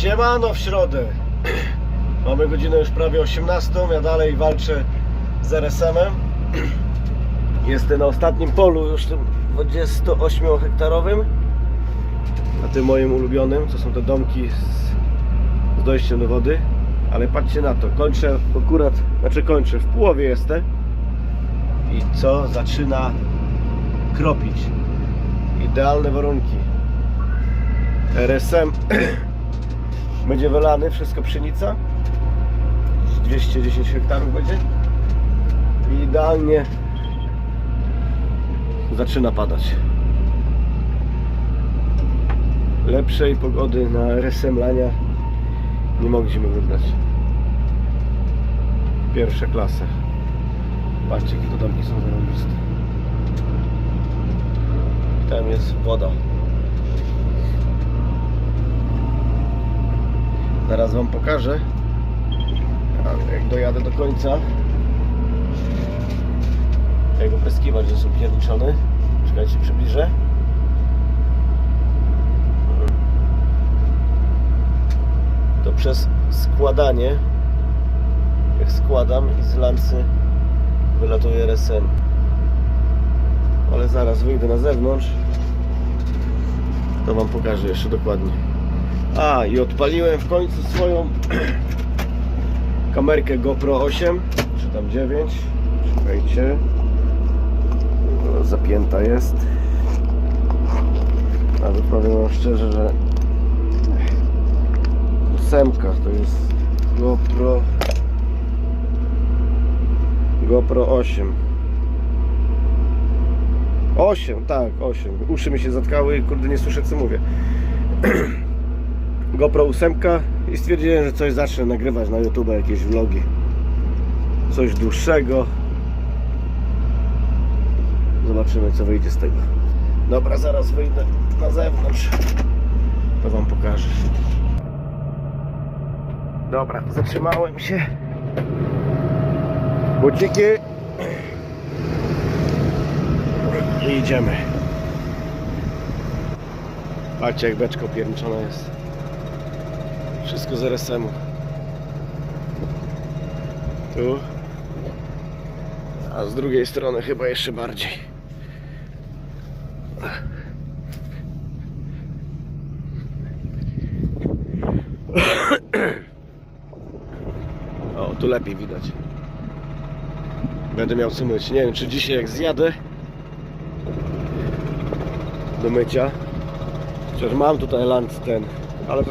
Siemano w środę. Mamy godzinę już prawie 18. Ja dalej walczę z RSM-em. Jestem na ostatnim polu, już tym 28 hektarowym. Na tym moim ulubionym, to są te domki z, z dojściem do wody. Ale patrzcie na to, kończę akurat, znaczy kończę, w połowie jestem. I co? Zaczyna kropić. Idealne warunki. RSM będzie wylany, wszystko pszenica. Z 210 hektarów będzie. I idealnie zaczyna padać. Lepszej pogody na RSM lania nie mogliśmy wybrać. Pierwsza klasa. Patrzcie, jakie to domki są zarobiste. Tam jest woda. Zaraz Wam pokażę. Jak dojadę do końca. Jak opryskiwać, że są pierniczony. Czekajcie, przybliżę. To przez składanie. Jak składam i z lancy wylatuje RSM. Ale zaraz wyjdę na zewnątrz. To Wam pokażę jeszcze dokładnie. A i odpaliłem w końcu swoją kamerkę GoPro 8 czy tam 9. Czekajcie. Zapięta jest. Ale powiem wam szczerze, że ósemka to jest GoPro GoPro 8 8, tak, 8 Uszy mi się zatkały, kurde nie słyszę co mówię GoPro 8 i stwierdziłem, że coś zacznę nagrywać na YouTube, jakieś vlogi. Coś dłuższego. Zobaczymy co wyjdzie z tego. Dobra, zaraz wyjdę na zewnątrz. To wam pokażę. Dobra, zatrzymałem się. Buciki. I idziemy. Patrzcie jak beczka opierniczona jest. Wszystko z RSM-u. Tu. A z drugiej strony chyba jeszcze bardziej. O, tu lepiej widać. Będę miał co myć. Nie wiem, czy dzisiaj jak zjadę do mycia. Chociaż mam tutaj land ten, ale